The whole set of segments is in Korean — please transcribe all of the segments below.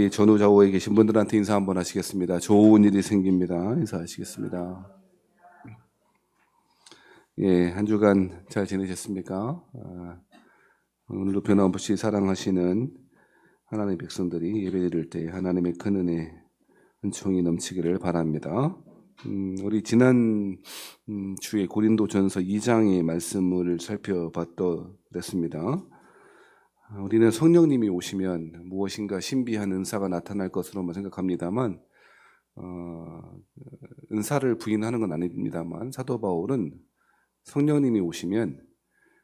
우리 전후 좌우에 계신 분들한테 인사 한번 하시겠습니다. 좋은 일이 생깁니다. 인사하시겠습니다. 예, 한 주간 잘 지내셨습니까? 아, 오늘도 변함없이 사랑하시는 하나님의 백성들이 예배 드릴 때 하나님의 큰 은혜, 은총이 넘치기를 바랍니다. 음, 우리 지난 음, 주에 고린도 전서 2장의 말씀을 살펴봤더랬습니다. 아, 우리는 성령님이 오시면 무엇인가 신비한 은사가 나타날 것으로만 생각합니다만 어, 은사를 부인하는 건 아닙니다만 사도 바울은 성령님이 오시면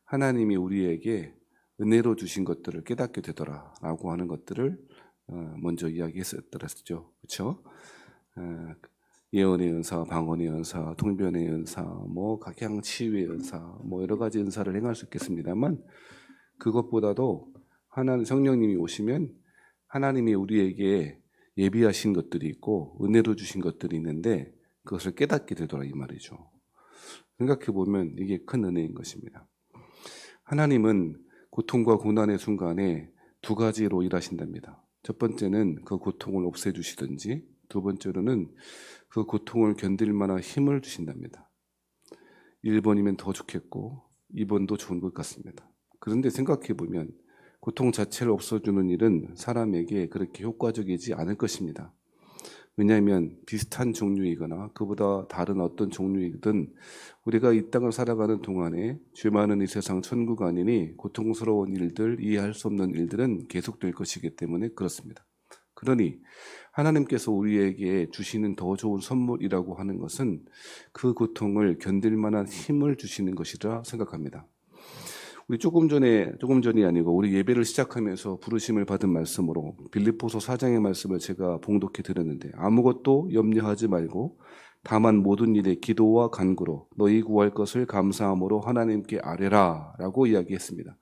하나님이 우리에게 은혜로 주신 것들을 깨닫게 되더라라고 하는 것들을 어, 먼저 이야기했었더랬죠, 그렇죠? 예언의 은사, 방언의 은사, 통변의 은사, 뭐 각양 치유의 은사, 뭐 여러 가지 은사를 행할 수 있겠습니다만 그것보다도 하나님 성령님이 오시면 하나님이 우리에게 예비하신 것들이 있고 은혜로 주신 것들이 있는데 그것을 깨닫게 되더라 이 말이죠. 생각해 보면 이게 큰 은혜인 것입니다. 하나님은 고통과 고난의 순간에 두 가지로 일하신답니다. 첫 번째는 그 고통을 없애 주시든지 두 번째로는 그 고통을 견딜 만한 힘을 주신답니다. 1번이면 더 좋겠고 2번도 좋은 것 같습니다. 그런데 생각해 보면 고통 자체를 없어주는 일은 사람에게 그렇게 효과적이지 않을 것입니다. 왜냐하면 비슷한 종류이거나 그보다 다른 어떤 종류이든 우리가 이 땅을 살아가는 동안에 죄 많은 이 세상 천국 아니니 고통스러운 일들, 이해할 수 없는 일들은 계속될 것이기 때문에 그렇습니다. 그러니 하나님께서 우리에게 주시는 더 좋은 선물이라고 하는 것은 그 고통을 견딜 만한 힘을 주시는 것이라 생각합니다. 우리 조금 전에 조금 전이 아니고 우리 예배를 시작하면서 부르심을 받은 말씀으로 빌립보서 4장의 말씀을 제가 봉독해 드렸는데 아무것도 염려하지 말고 다만 모든 일에 기도와 간구로 너희 구할 것을 감사함으로 하나님께 아뢰라라고 이야기했습니다.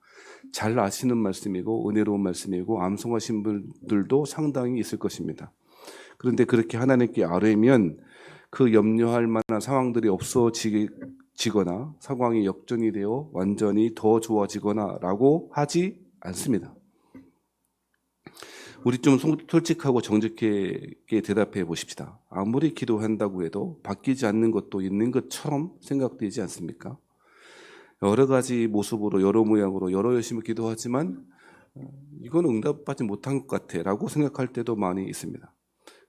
잘 아시는 말씀이고 은혜로운 말씀이고 암송하신 분들도 상당히 있을 것입니다. 그런데 그렇게 하나님께 아뢰면 그 염려할 만한 상황들이 없어지기 지거나 상황이 역전이 되어 완전히 더 좋아지거나라고 하지 않습니다. 우리 좀 솔직하고 정직하게 대답해 보십시다. 아무리 기도한다고 해도 바뀌지 않는 것도 있는 것처럼 생각되지 않습니까? 여러 가지 모습으로 여러 모양으로 여러 열심히 기도하지만 어, 이건 응답받지 못한 것 같아라고 생각할 때도 많이 있습니다.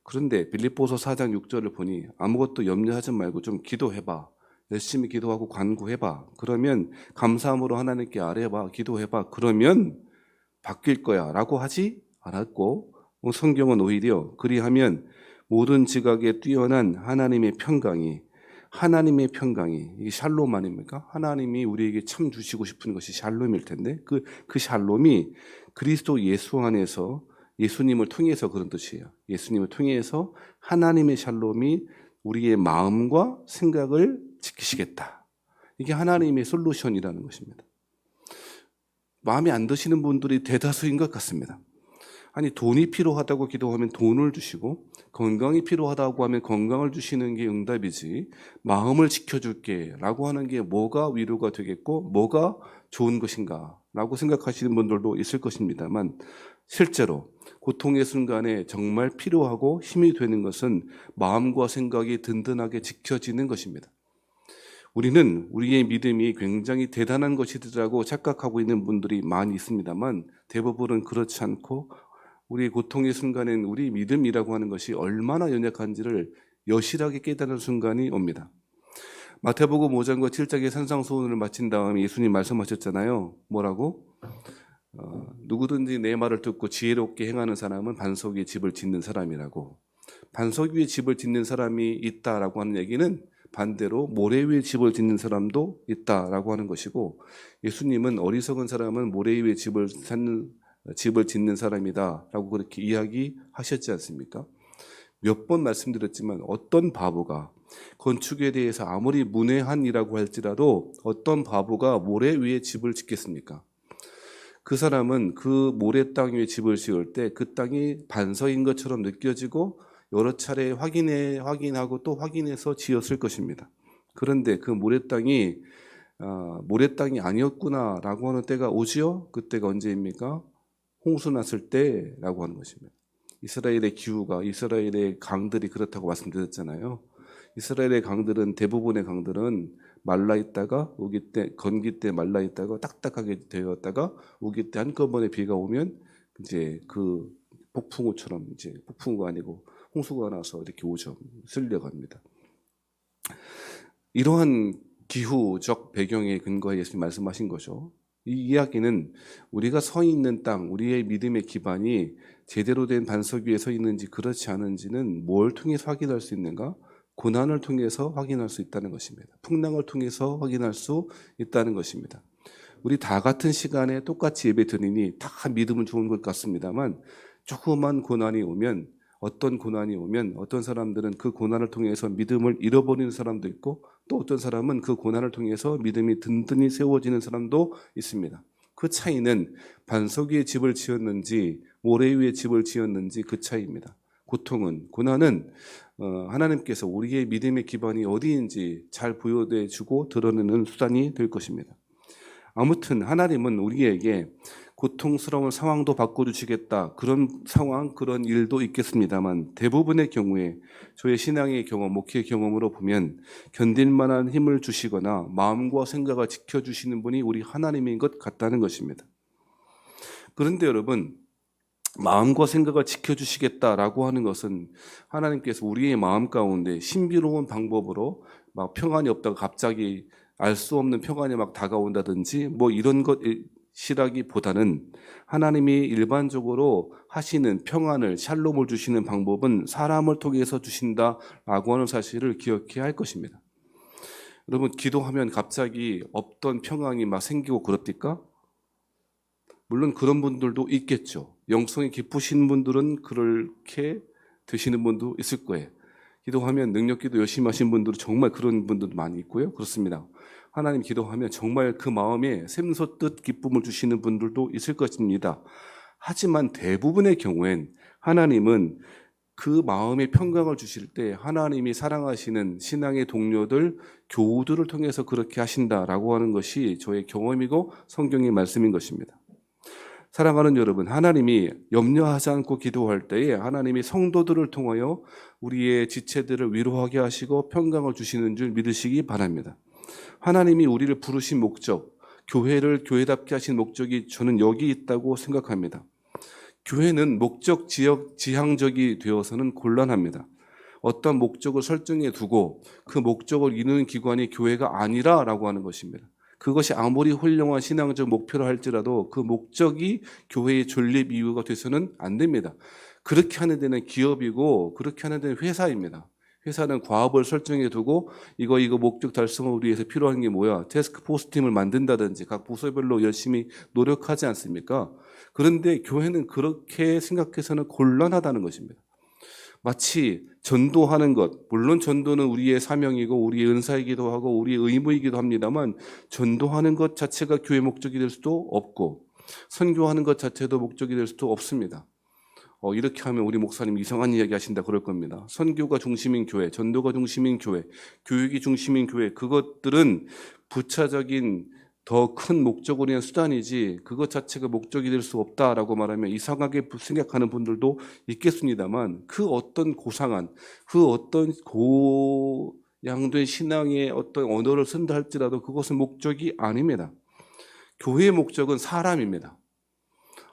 그런데 빌립보서 4장 6절을 보니 아무것도 염려하지 말고 좀 기도해봐. 열심히 기도하고 간구해봐. 그러면 감사함으로 하나님께 아뢰봐. 기도해봐. 그러면 바뀔 거야. 라고 하지 않았고, 뭐 성경은 오히려 그리하면 모든 지각에 뛰어난 하나님의 평강이, 하나님의 평강이, 이게 샬롬 아닙니까? 하나님이 우리에게 참 주시고 싶은 것이 샬롬일 텐데, 그, 그 샬롬이 그리스도 예수 안에서 예수님을 통해서 그런 뜻이에요. 예수님을 통해서 하나님의 샬롬이 우리의 마음과 생각을 지키시겠다. 이게 하나님의 솔루션이라는 것입니다. 마음에 안 드시는 분들이 대다수인 것 같습니다. 아니, 돈이 필요하다고 기도하면 돈을 주시고, 건강이 필요하다고 하면 건강을 주시는 게 응답이지, 마음을 지켜줄게 라고 하는 게 뭐가 위로가 되겠고, 뭐가 좋은 것인가 라고 생각하시는 분들도 있을 것입니다만, 실제로 고통의 순간에 정말 필요하고 힘이 되는 것은 마음과 생각이 든든하게 지켜지는 것입니다. 우리는 우리의 믿음이 굉장히 대단한 것이라고 착각하고 있는 분들이 많이 있습니다만 대부분은 그렇지 않고 우리 고통의 순간엔 우리 믿음이라고 하는 것이 얼마나 연약한지를 여실하게 깨달은 순간이 옵니다. 마태복음 5장과 7장의 산상소원을 마친 다음에 예수님 말씀하셨잖아요. 뭐라고? 어, 누구든지 내 말을 듣고 지혜롭게 행하는 사람은 반석 위에 집을 짓는 사람이라고. 반석 위에 집을 짓는 사람이 있다라고 하는 얘기는 반대로 모래 위에 집을 짓는 사람도 있다라고 하는 것이고 예수님은 어리석은 사람은 모래 위에 집을 짓는 집을 짓는 사람이다라고 그렇게 이야기하셨지 않습니까? 몇 번 말씀드렸지만 어떤 바보가 건축에 대해서 아무리 문외한이라고 할지라도 어떤 바보가 모래 위에 집을 짓겠습니까? 그 사람은 그 모래 땅 위에 집을 지을 때 그 땅이 반석인 것처럼 느껴지고 여러 차례 확인해 확인하고 또 확인해서 지었을 것입니다. 그런데 그 모래 땅이 아, 모래 땅이 아니었구나라고 하는 때가 오지요. 그때가 언제입니까? 홍수 났을 때라고 하는 것입니다. 이스라엘의 기후가 이스라엘의 강들이 그렇다고 말씀드렸잖아요. 이스라엘의 강들은 대부분의 강들은 말라 있다가 우기 때 건기 때 말라 있다가 딱딱하게 되었다가 우기 때 한꺼번에 비가 오면 이제 그 폭풍우처럼 이제 폭풍우가 아니고 홍수가 나서 이렇게 오죠. 쓸려갑니다. 이러한 기후적 배경에 근거해 예수님 말씀하신 거죠. 이 이야기는 우리가 서 있는 땅, 우리의 믿음의 기반이 제대로 된 반석 위에 서 있는지 그렇지 않은지는 뭘 통해서 확인할 수 있는가? 고난을 통해서 확인할 수 있다는 것입니다. 풍랑을 통해서 확인할 수 있다는 것입니다. 우리 다 같은 시간에 똑같이 예배 드리니 다 믿음은 좋은 것 같습니다만 조그만 고난이 오면 어떤 고난이 오면 어떤 사람들은 그 고난을 통해서 믿음을 잃어버리는 사람도 있고 또 어떤 사람은 그 고난을 통해서 믿음이 든든히 세워지는 사람도 있습니다. 그 차이는 반석 위에 집을 지었는지 모래 위에 집을 지었는지 그 차이입니다. 고통은 고난은 어, 하나님께서 우리의 믿음의 기반이 어디인지 잘 보여내 주고 드러내는 수단이 될 것입니다. 아무튼 하나님은 우리에게 고통스러운 상황도 바꿔주시겠다. 그런 상황, 그런 일도 있겠습니다만 대부분의 경우에 저의 신앙의 경험, 목회의 경험으로 보면 견딜 만한 힘을 주시거나 마음과 생각을 지켜주시는 분이 우리 하나님인 것 같다는 것입니다. 그런데 여러분, 마음과 생각을 지켜주시겠다라고 하는 것은 하나님께서 우리의 마음 가운데 신비로운 방법으로 막 평안이 없다가 갑자기 알 수 없는 평안이 막 다가온다든지 뭐 이런 것이라기보다는 하나님이 일반적으로 하시는 평안을 샬롬을 주시는 방법은 사람을 통해서 주신다라고 하는 사실을 기억해야 할 것입니다. 여러분 기도하면 갑자기 없던 평안이 막 생기고 그럽니까? 물론 그런 분들도 있겠죠. 영성이 깊으신 분들은 그렇게 되시는 분도 있을 거예요. 기도하면 능력 기도 열심히 하신 분들은 정말 그런 분들도 많이 있고요. 그렇습니다. 하나님 기도하면 정말 그 마음에 샘솟듯 기쁨을 주시는 분들도 있을 것입니다. 하지만 대부분의 경우엔 하나님은 그 마음의 평강을 주실 때 하나님이 사랑하시는 신앙의 동료들, 교우들을 통해서 그렇게 하신다라고 하는 것이 저의 경험이고 성경의 말씀인 것입니다. 사랑하는 여러분, 하나님이 염려하지 않고 기도할 때에 하나님이 성도들을 통하여 우리의 지체들을 위로하게 하시고 평강을 주시는 줄 믿으시기 바랍니다. 하나님이 우리를 부르신 목적, 교회를 교회답게 하신 목적이 저는 여기 있다고 생각합니다. 교회는 목적 지역 지향적이 되어서는 곤란합니다. 어떤 목적을 설정해 두고 그 목적을 이루는 기관이 교회가 아니라라고 하는 것입니다. 그것이 아무리 훌륭한 신앙적 목표로 할지라도 그 목적이 교회의 존립 이유가 돼서는 안 됩니다. 그렇게 하는 데는 기업이고 그렇게 하는 데는 회사입니다. 회사는 과업을 설정해 두고 이거 이거 목적 달성을 위해서 필요한 게 뭐야? 테스크 포스 팀을 만든다든지 각 부서별로 열심히 노력하지 않습니까? 그런데 교회는 그렇게 생각해서는 곤란하다는 것입니다. 마치 전도하는 것, 물론 전도는 우리의 사명이고 우리의 은사이기도 하고 우리의 의무이기도 합니다만 전도하는 것 자체가 교회 목적이 될 수도 없고 선교하는 것 자체도 목적이 될 수도 없습니다. 어, 이렇게 하면 우리 목사님 이상한 이야기 하신다 그럴 겁니다. 선교가 중심인 교회, 전도가 중심인 교회, 교육이 중심인 교회, 그것들은 부차적인 더 큰 목적을 위한 수단이지 그것 자체가 목적이 될 수 없다라고 말하면 이상하게 생각하는 분들도 있겠습니다만 그 어떤 고상한 그 어떤 고양된 신앙의 어떤 언어를 쓴다 할지라도 그것은 목적이 아닙니다. 교회의 목적은 사람입니다.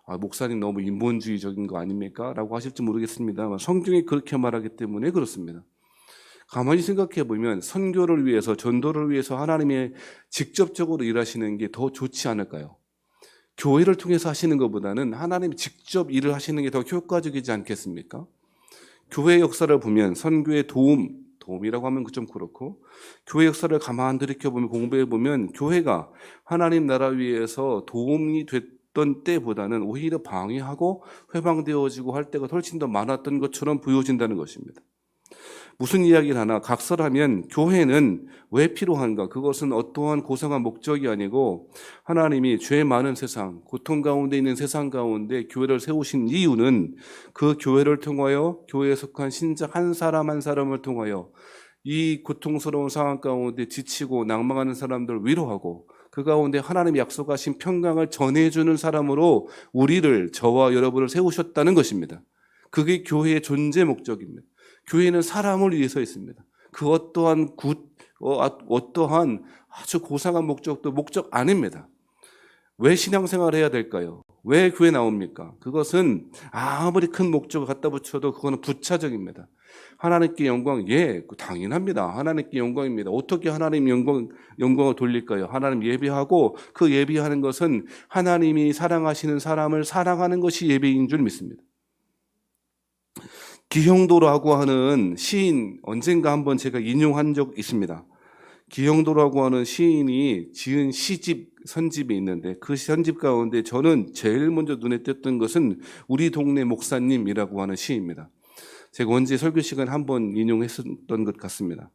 아, 목사님 너무 인본주의적인 거 아닙니까? 라고 하실지 모르겠습니다만 성경이 그렇게 말하기 때문에 그렇습니다. 가만히 생각해 보면 선교를 위해서 전도를 위해서 하나님의 직접적으로 일하시는 게 더 좋지 않을까요? 교회를 통해서 하시는 것보다는 하나님 직접 일을 하시는 게 더 효과적이지 않겠습니까? 교회 역사를 보면 선교의 도움, 도움이라고 하면 좀 그렇고 교회 역사를 가만 들이켜 보면 공부해 보면 교회가 하나님 나라 위해서 도움이 됐 던 때보다는 오히려 방해하고 회방되어지고 할 때가 훨씬 더 많았던 것처럼 보여진다는 것입니다. 무슨 이야기를 하나 각설하면 교회는 왜 필요한가? 그것은 어떠한 고상한 목적이 아니고 하나님이 죄 많은 세상, 고통 가운데 있는 세상 가운데 교회를 세우신 이유는 그 교회를 통하여 교회에 속한 신자 한 사람 한 사람을 통하여 이 고통스러운 상황 가운데 지치고 낭망하는 사람들 위로하고 그 가운데 하나님 약속하신 평강을 전해주는 사람으로 우리를 저와 여러분을 세우셨다는 것입니다. 그게 교회의 존재 목적입니다. 교회는 사람을 위해서 있습니다. 그 어떠한 굿, 어, 아, 어떠한 아주 고상한 목적도 목적 아닙니다. 왜 신앙생활을 해야 될까요? 왜 교회 나옵니까? 그것은 아무리 큰 목적을 갖다 붙여도 그거는 부차적입니다. 하나님께 영광, 예, 당연합니다. 하나님께 영광입니다. 어떻게 하나님 영광, 영광을 돌릴까요? 하나님 예배하고 그 예배하는 것은 하나님이 사랑하시는 사람을 사랑하는 것이 예배인 줄 믿습니다. 기형도라고 하는 시인 언젠가 한번 제가 인용한 적 있습니다. 기형도라고 하는 시인이 지은 시집 선집이 있는데 그 선집 가운데 저는 제일 먼저 눈에 띄었던 것은 우리 동네 목사님이라고 하는 시입니다. 제가 언제 설교 시간 한 번 인용했었던 것 같습니다.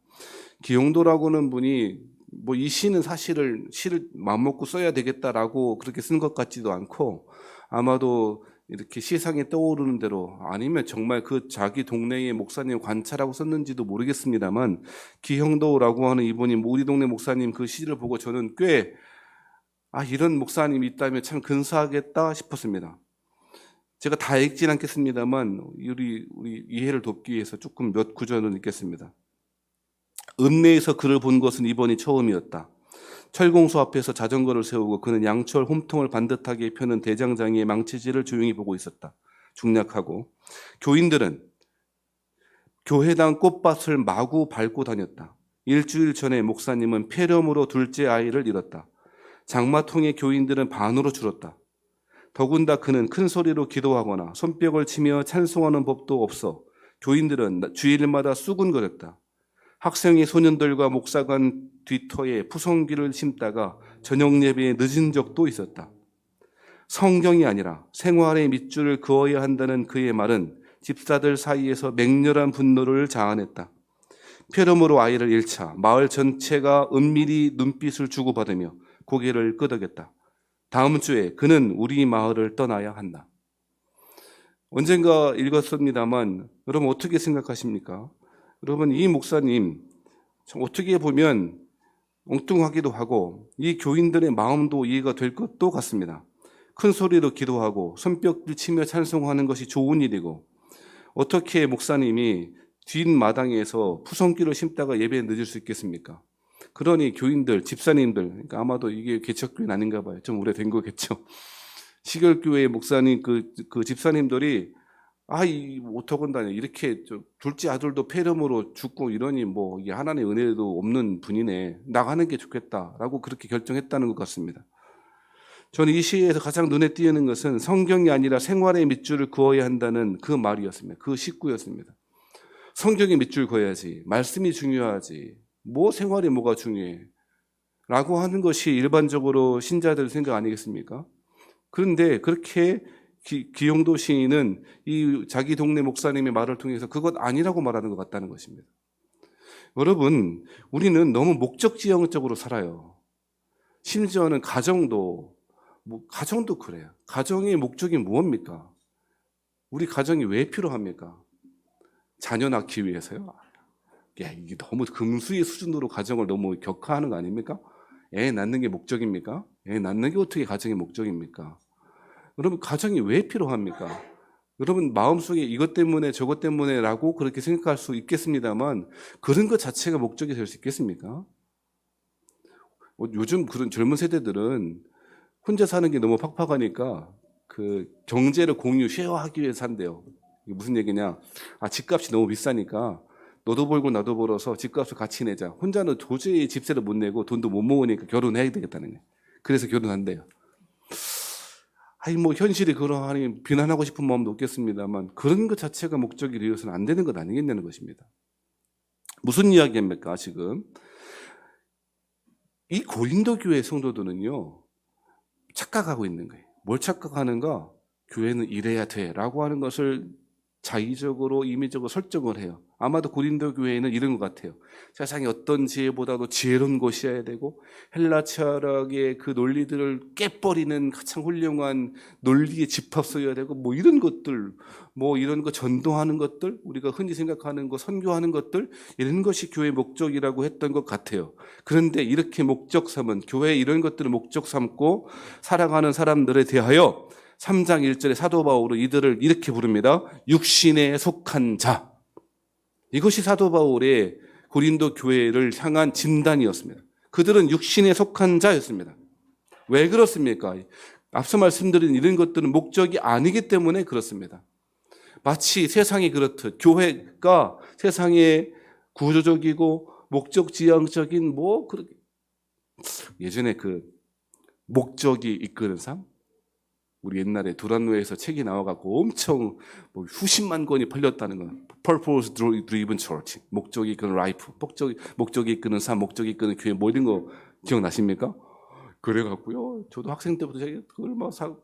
기용도라고는 분이 뭐 이 시는 사실을 시를 마음먹고 써야 되겠다라고 그렇게 쓴 것 같지도 않고 아마도 이렇게 시상에 떠오르는 대로 아니면 정말 그 자기 동네의 목사님 관찰하고 썼는지도 모르겠습니다만 기형도라고 하는 이분이 뭐 우리 동네 목사님 그 시를 보고 저는 꽤 아, 이런 목사님이 있다면 참 근사하겠다 싶었습니다. 제가 다 읽진 않겠습니다만 우리, 우리 이해를 돕기 위해서 조금 몇 구절을 읽겠습니다. 읍내에서 그를 본 것은 이번이 처음이었다. 철공소 앞에서 자전거를 세우고 그는 양철 홈통을 반듯하게 펴는 대장장이의 망치질을 조용히 보고 있었다. 중략하고 교인들은 교회당 꽃밭을 마구 밟고 다녔다. 일주일 전에 목사님은 폐렴으로 둘째 아이를 잃었다. 장마통의 교인들은 반으로 줄었다. 더군다 그는 큰 소리로 기도하거나 손뼉을 치며 찬송하는 법도 없어 교인들은 주일마다 수군거렸다. 학생이 소년들과 목사관 뒤터에 푸성기를 심다가 저녁 예배에 늦은 적도 있었다. 성경이 아니라 생활의 밑줄을 그어야 한다는 그의 말은 집사들 사이에서 맹렬한 분노를 자아냈다. 폐렴으로 아이를 잃자 마을 전체가 은밀히 눈빛을 주고받으며 고개를 끄덕였다. 다음 주에 그는 우리 마을을 떠나야 한다. 언젠가 읽었습니다만 여러분 어떻게 생각하십니까? 여러분 이 목사님 참 어떻게 보면 엉뚱하기도 하고 이 교인들의 마음도 이해가 될 것도 같습니다. 큰 소리로 기도하고 손뼉을 치며 찬송하는 것이 좋은 일이고 어떻게 목사님이 뒷마당에서 푸성기를 심다가 예배에 늦을 수 있겠습니까? 그러니 교인들, 집사님들, 그러니까 아마도 이게 개척교회는 아닌가 봐요. 좀 오래된 거겠죠. 시결교회 목사님, 그, 그 집사님들이 아, 이 오토건다니 이렇게 저 둘째 아들도 폐렴으로 죽고 이러니 뭐 이게 하나님의 은혜도 없는 분이네 나가는 게 좋겠다라고 그렇게 결정했다는 것 같습니다. 저는 이 시에서 가장 눈에 띄는 것은 성경이 아니라 생활의 밑줄을 그어야 한다는 그 말이었습니다. 그 식구였습니다. 성경의 밑줄 그어야지 말씀이 중요하지 뭐 생활이 뭐가 중요해 라고 하는 것이 일반적으로 신자들 생각 아니겠습니까? 그런데 그렇게 기, 기용도 시인은 이 자기 동네 목사님의 말을 통해서 그것 아니라고 말하는 것 같다는 것입니다. 여러분, 우리는 너무 목적지향적으로 살아요. 심지어는 가정도, 뭐 가정도 그래요. 가정의 목적이 무엇입니까? 우리 가정이 왜 필요합니까? 자녀 낳기 위해서요? 야, 이게 너무 금수의 수준으로 가정을 너무 격화하는 거 아닙니까? 애 낳는 게 목적입니까? 애 낳는 게 어떻게 가정의 목적입니까? 여러분 가정이 왜 필요합니까? 여러분 마음속에 이것 때문에 저것 때문에 라고 그렇게 생각할 수 있겠습니다만 그런 것 자체가 목적이 될 수 있겠습니까? 어, 요즘 그런 젊은 세대들은 혼자 사는 게 너무 팍팍하니까 그 경제를 공유 쉐어하기 위해서 산대요. 이게 무슨 얘기냐? 아 집값이 너무 비싸니까 너도 벌고 나도 벌어서 집값을 같이 내자. 혼자는 도저히 집세를 못 내고 돈도 못 모으니까 결혼해야 되겠다는 거예요. 그래서 결혼한대요. 아니 뭐 현실이 그러하니 비난하고 싶은 마음도 없겠습니다만 그런 것 자체가 목적이 되어서는 안 되는 것 아니겠냐는 것입니다. 무슨 이야기입니까 지금? 이 고린도 교회 성도들은요 착각하고 있는 거예요. 뭘 착각하는가? 교회는 이래야 돼라고 하는 것을 자의적으로 임의적으로 설정을 해요. 아마도 고린도 교회에는 이런 것 같아요. 세상에 어떤 지혜보다도 지혜로운 것이어야 되고 헬라 철학의 그 논리들을 깨버리는 가장 훌륭한 논리의 집합서여야 되고 뭐 이런 것들 뭐 이런 거 전도하는 것들 우리가 흔히 생각하는 거 선교하는 것들 이런 것이 교회 목적이라고 했던 것 같아요. 그런데 이렇게 목적 삼은 교회 이런 것들을 목적 삼고 살아가는 사람들에 대하여 3장 1절에 사도 바울은 이들을 이렇게 부릅니다. 육신에 속한 자. 이것이 사도 바울의 고린도 교회를 향한 진단이었습니다. 그들은 육신에 속한 자였습니다. 왜 그렇습니까? 앞서 말씀드린 이런 것들은 목적이 아니기 때문에 그렇습니다. 마치 세상이 그렇듯 교회가 세상의 구조적이고 목적 지향적인 뭐 그렇게 예전에 그 목적이 이끄는 삶 우리 옛날에 두란노에서 책이 나와갖고 엄청 뭐 수십만 권이 팔렸다는 거. Purpose Driven Church. 목적이 이끄는 라이프. 목적이, 목적이 이끄는 삶, 목적이 이끄는 교회 뭐 이런 거 기억나십니까? 그래갖고요. 저도 학생 때부터 제가 그걸 막 사,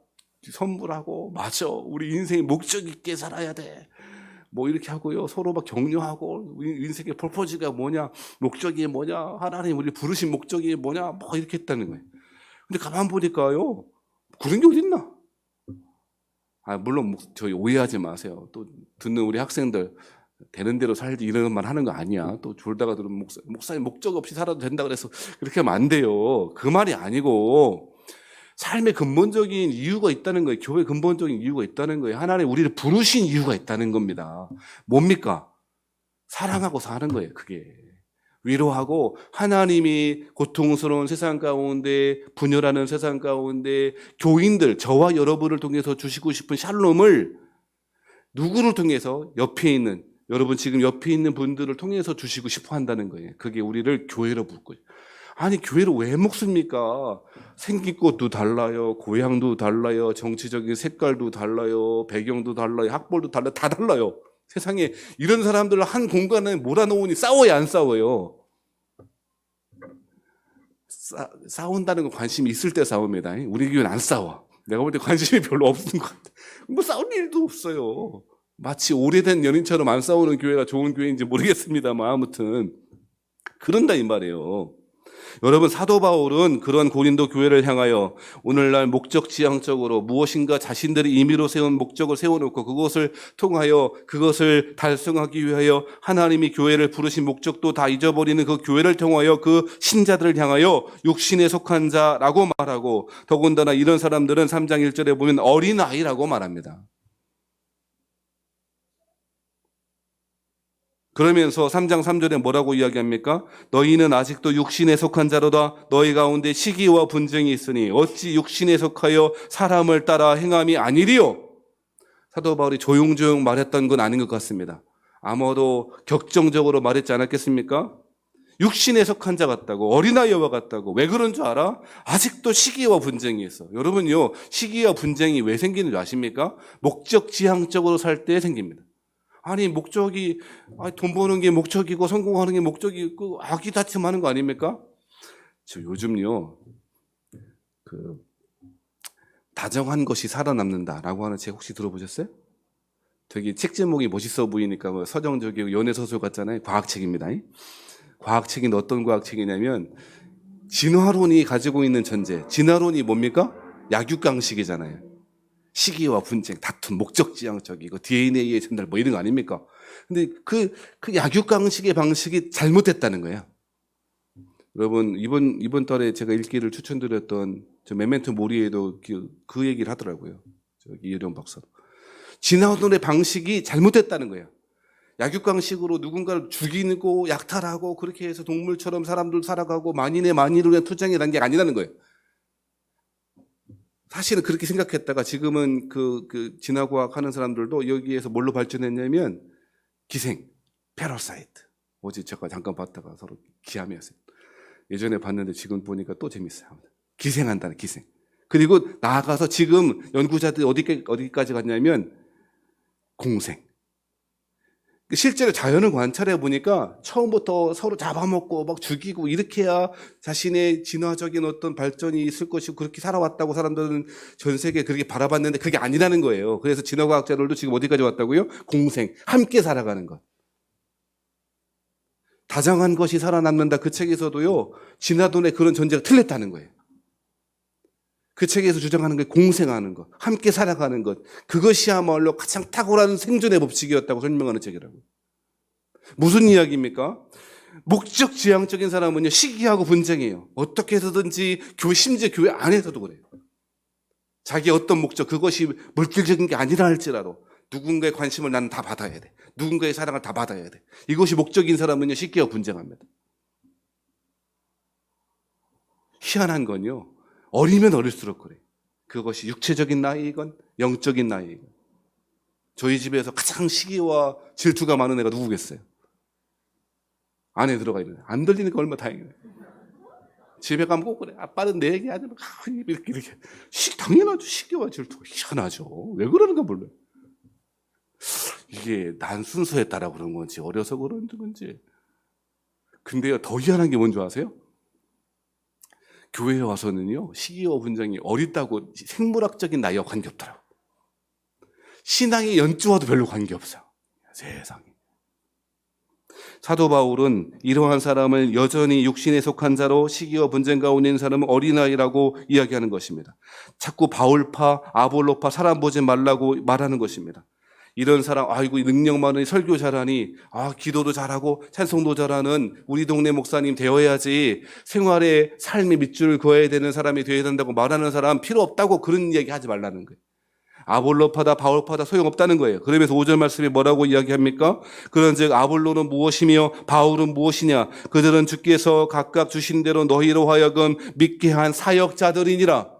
선물하고, 맞아. 우리 인생이 목적 있게 살아야 돼. 뭐 이렇게 하고요. 서로 막 격려하고, 인생의 퍼포즈가 뭐냐, 목적이 뭐냐, 하나님 우리 부르신 목적이 뭐냐, 뭐 이렇게 했다는 거예요. 근데 가만 보니까요. 그런 게 어딨나? 아, 물론 목- 저희 오해하지 마세요. 또 듣는 우리 학생들 되는 대로 살지 이런 말 하는 거 아니야. 또 졸다가 들으면 목사, 목사님 목적 없이 살아도 된다 그래서 그렇게 하면 안 돼요. 그 말이 아니고 삶의 근본적인 이유가 있다는 거예요. 교회 근본적인 이유가 있다는 거예요. 하나님 우리를 부르신 이유가 있다는 겁니다. 뭡니까? 사랑하고 사는 거예요. 그게. 위로하고 하나님이 고통스러운 세상 가운데 분열하는 세상 가운데 교인들 저와 여러분을 통해서 주시고 싶은 샬롬을 누구를 통해서 옆에 있는 여러분 지금 옆에 있는 분들을 통해서 주시고 싶어 한다는 거예요. 그게 우리를 교회로 거예요. 아니 교회로 왜 먹습니까? 생긴 것도 달라요, 고향도 달라요, 정치적인 색깔도 달라요, 배경도 달라요, 학벌도 달라요, 다 달라요. 세상에 이런 사람들을 한 공간에 몰아놓으니 싸워야 안 싸워요. 싸, 싸운다는 건 관심이 있을 때 싸웁니다. 우리 교회는 안 싸워. 내가 볼 때 관심이 별로 없는 것 같아. 뭐 싸울 일도 없어요. 마치 오래된 연인처럼 안 싸우는 교회가 좋은 교회인지 모르겠습니다만 아무튼 그런다 이 말이에요. 여러분 사도 바울은 그런 고린도 교회를 향하여 오늘날 목적 지향적으로 무엇인가 자신들이 임의로 세운 목적을 세워놓고 그것을 통하여 그것을 달성하기 위하여 하나님이 교회를 부르신 목적도 다 잊어버리는 그 교회를 통하여 그 신자들을 향하여 육신에 속한 자라고 말하고 더군다나 이런 사람들은 3장 1절에 보면 어린아이라고 말합니다. 그러면서 3장 3절에 뭐라고 이야기합니까? 너희는 아직도 육신에 속한 자로다. 너희 가운데 시기와 분쟁이 있으니 어찌 육신에 속하여 사람을 따라 행함이 아니리요? 사도 바울이 조용조용 말했던 건 아닌 것 같습니다. 아마도 격정적으로 말했지 않았겠습니까? 육신에 속한 자 같다고 어린아이와 같다고 왜 그런 줄 알아? 아직도 시기와 분쟁이 있어. 여러분요 시기와 분쟁이 왜 생기는 줄 아십니까? 목적 지향적으로 살 때 생깁니다. 아니 목적이 아니, 돈 버는 게 목적이고 성공하는 게 목적이고 아기 다툼하는 거 아닙니까? 저 요즘요 그 다정한 것이 살아남는다라고 하는 책 혹시 들어보셨어요? 되게 책 제목이 멋있어 보이니까 뭐 서정적이고 연애 소설 같잖아요. 과학책입니다. 과학책인데 어떤 과학책이냐면 진화론이 가지고 있는 전제. 진화론이 뭡니까? 약육강식이잖아요. 시기와 분쟁, 다툼, 목적지향적이고 DNA의 전달 뭐 이런 거 아닙니까? 근데 그, 그 약육강식의 방식이 잘못됐다는 거예요. 여러분, 이번, 이번 달에 제가 읽기를 추천드렸던 저 메멘토 모리에도 그, 그 얘기를 하더라고요. 저기 이혜령 박사. 진화론의 방식이 잘못됐다는 거예요. 약육강식으로 누군가를 죽이고 약탈하고 그렇게 해서 동물처럼 사람들 살아가고 만인의 만인을 위한 투쟁이라는 게 아니라는 거예요. 사실은 그렇게 생각했다가 지금은 그, 그 진화과학 하는 사람들도 여기에서 뭘로 발전했냐면 기생, 패러사이트. 어제 제가 잠깐 봤다가 서로 기함이었어요. 예전에 봤는데 지금 보니까 또 재밌어요. 기생한다는 기생. 그리고 나아가서 지금 연구자들이 어디, 어디까지 갔냐면 공생. 실제로 자연을 관찰해 보니까 처음부터 서로 잡아먹고 막 죽이고 이렇게 해야 자신의 진화적인 어떤 발전이 있을 것이고 그렇게 살아왔다고 사람들은 전 세계에 그렇게 바라봤는데 그게 아니라는 거예요. 그래서 진화과학자들도 지금 어디까지 왔다고요? 공생. 함께 살아가는 것. 다정한 것이 살아남는다. 그 책에서도요, 진화론의 그런 전제가 틀렸다는 거예요. 그 책에서 주장하는 게 공생하는 것, 함께 살아가는 것, 그것이야말로 가장 탁월한 생존의 법칙이었다고 설명하는 책이라고. 무슨 이야기입니까? 목적 지향적인 사람은요, 시기하고 분쟁해요. 어떻게 해서든지 교회, 심지어 교회 안에서도 그래요. 자기 어떤 목적, 그것이 물질적인 게 아니라 할지라도 누군가의 관심을 나는 다 받아야 돼. 누군가의 사랑을 다 받아야 돼. 이것이 목적인 사람은요, 쉽게 분쟁합니다. 희한한 건요, 어리면 어릴수록 그래. 그것이 육체적인 나이건 영적인 나이건. 저희 집에서 가장 시기와 질투가 많은 애가 누구겠어요? 안에 들어가 있는. 안 들리니까 얼마나 다행이에요. 집에 가면 꼭 그래. 아빠는 내 얘기 하지 마. 아, 이렇게, 이렇게. 시, 당연하죠. 시기와 질투가 희한하죠. 왜 그러는가 몰라요. 이게 난 순서에 따라 그런 건지, 어려서 그런 건지. 근데요, 더 희한한 게 뭔지 아세요? 교회에 와서는요, 시기와 분장이 어리다고 생물학적인 나이와 관계없더라고. 신앙의 연주와도 별로 관계없어요. 세상에. 사도 바울은 이러한 사람을 여전히 육신에 속한 자로 시기와 분쟁 가운데 있는 사람은 어린아이라고 이야기하는 것입니다. 자꾸 바울파, 아볼로파 사람 보지 말라고 말하는 것입니다. 이런 사람, 아이고, 능력 많으니 설교 잘하니, 아, 기도도 잘하고, 찬송도 잘하는 우리 동네 목사님 되어야지 생활에 삶의 밑줄을 그어야 되는 사람이 되어야 된다고 말하는 사람 필요 없다고 그런 이야기 하지 말라는 거예요. 아볼로파다, 바울파다 소용없다는 거예요. 그러면서 5절 말씀에 뭐라고 이야기합니까? 그런즉 아볼로는 무엇이며 바울은 무엇이냐? 그들은 주께서 각각 주신 대로 너희로 하여금 믿게 한 사역자들이니라.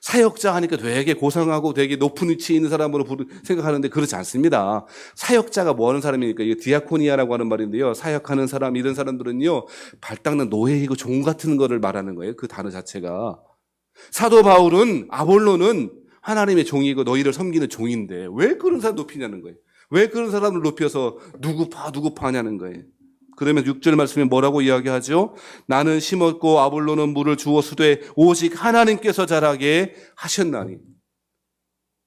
사역자 하니까 되게 고상하고 되게 높은 위치에 있는 사람으로 생각하는데 그렇지 않습니다. 사역자가 뭐 하는 사람이니까 이게 디아코니아라고 하는 말인데요. 사역하는 사람 이런 사람들은요. 발 닦는 노예이고 종 같은 거를 말하는 거예요. 그 단어 자체가. 사도 바울은 아볼로는 하나님의 종이고 너희를 섬기는 종인데 왜 그런 사람 높이냐는 거예요. 왜 그런 사람을 높여서 누구 파 누구 파냐는 거예요. 그러면 6절 말씀에 뭐라고 이야기하죠? 나는 심었고 아볼로는 물을 주었으되 오직 하나님께서 자라게 하셨나니.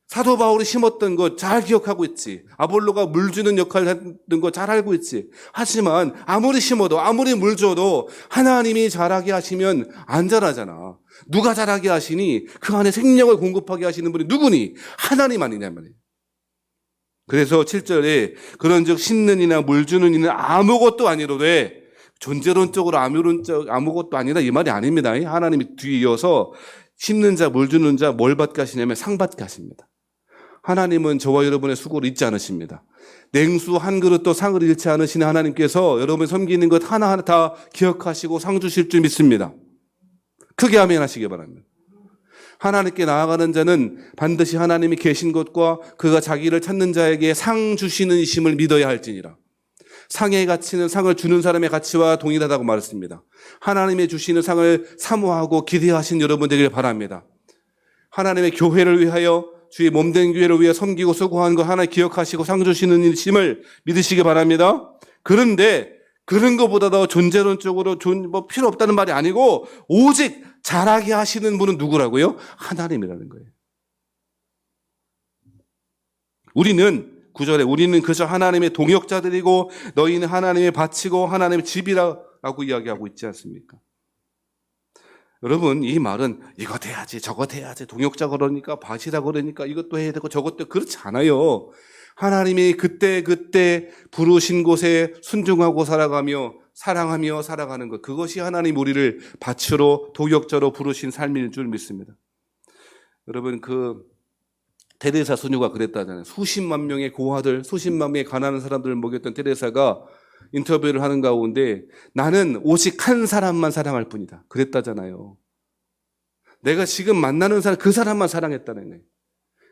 사도 바울이 심었던 거 잘 기억하고 있지. 아볼로가 물 주는 역할을 했던 거 잘 알고 있지. 하지만 아무리 심어도 아무리 물 줘도 하나님이 자라게 하시면 안 자라잖아. 누가 자라게 하시니 그 안에 생명을 공급하게 하시는 분이 누구니? 하나님 아니냐 말이에요. 그래서 7절에 그런즉 심는 이나 물 주는 이는 아무것도 아니로되 존재론적으로 아무론적 아무것도 아니다 이 말이 아닙니다. 하나님이 뒤에 이어서 심는 자, 물 주는 자 뭘 받게 하시냐면 상 받게 하십니다. 하나님은 저와 여러분의 수고를 잊지 않으십니다. 냉수 한 그릇도 상을 잃지 않으시는 하나님께서 여러분 섬기는 것 하나하나 다 기억하시고 상 주실 줄 믿습니다. 크게 아멘 하시기 바랍니다. 하나님께 나아가는 자는 반드시 하나님이 계신 것과 그가 자기를 찾는 자에게 상 주시는 이심을 믿어야 할지니라. 상의 가치는 상을 주는 사람의 가치와 동일하다고 말했습니다. 하나님의 주시는 상을 사모하고 기대하신 여러분 되길 바랍니다. 하나님의 교회를 위하여 주의 몸된 교회를 위해 섬기고 수고한 거 하나 기억하시고 상 주시는 일심을 믿으시기 바랍니다. 그런데 그런 것보다 더 존재론적으로 존, 뭐 필요 없다는 말이 아니고 오직 잘하게 하시는 분은 누구라고요? 하나님이라는 거예요. 우리는 구절에 우리는 그저 하나님의 동역자들이고 너희는 하나님의 바치고 하나님의 집이라고 이야기하고 있지 않습니까? 여러분 이 말은 이거 돼야지 저거 돼야지 동역자 그러니까 밭이라 그러니까 이것도 해야 되고 저것도 그렇지 않아요. 하나님이 그때 그때 부르신 곳에 순종하고 살아가며 사랑하며 살아가는 것 그것이 하나님 우리를 밭으로 동역자로 부르신 삶일 줄 믿습니다. 여러분 그 테레사 수녀가 그랬다잖아요. 수십만 명의 고아들, 수십만 명의 가난한 사람들을 먹였던 테레사가 인터뷰를 하는 가운데 나는 오직 한 사람만 사랑할 뿐이다. 그랬다잖아요. 내가 지금 만나는 사람, 그 사람만 사랑했다는 거예요.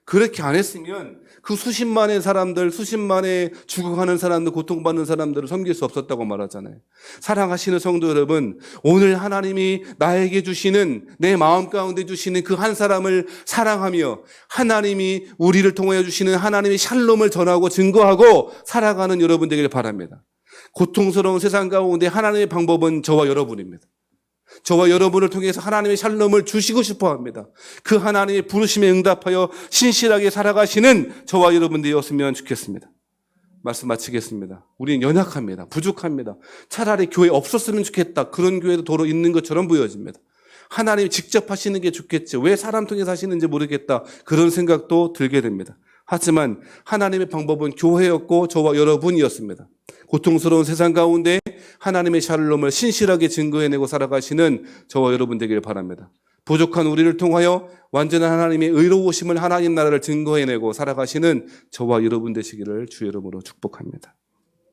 그렇게 안 했으면 그 수십만의 사람들, 수십만의 죽어가는 사람들, 고통받는 사람들을 섬길 수 없었다고 말하잖아요. 사랑하시는 성도 여러분, 오늘 하나님이 나에게 주시는 내 마음 가운데 주시는 그 한 사람을 사랑하며 하나님이 우리를 통하여 주시는 하나님의 샬롬을 전하고 증거하고 살아가는 여러분 되기를 바랍니다. 고통스러운 세상 가운데 하나님의 방법은 저와 여러분입니다. 저와 여러분을 통해서 하나님의 샬롬을 주시고 싶어 합니다. 그 하나님의 부르심에 응답하여 신실하게 살아가시는 저와 여러분 되었으면 좋겠습니다. 말씀 마치겠습니다. 우리는 연약합니다. 부족합니다. 차라리 교회 없었으면 좋겠다. 그런 교회도 도로 있는 것처럼 보여집니다. 하나님이 직접 하시는 게 좋겠지. 왜 사람 통해서 하시는지 모르겠다. 그런 생각도 들게 됩니다. 하지만 하나님의 방법은 교회였고 저와 여러분이었습니다. 고통스러운 세상 가운데 하나님의 샬롬을 신실하게 증거해내고 살아가시는 저와 여러분 되기를 바랍니다. 부족한 우리를 통하여 완전한 하나님의 의로우심을 하나님 나라를 증거해내고 살아가시는 저와 여러분 되시기를 주의 이름으로 축복합니다.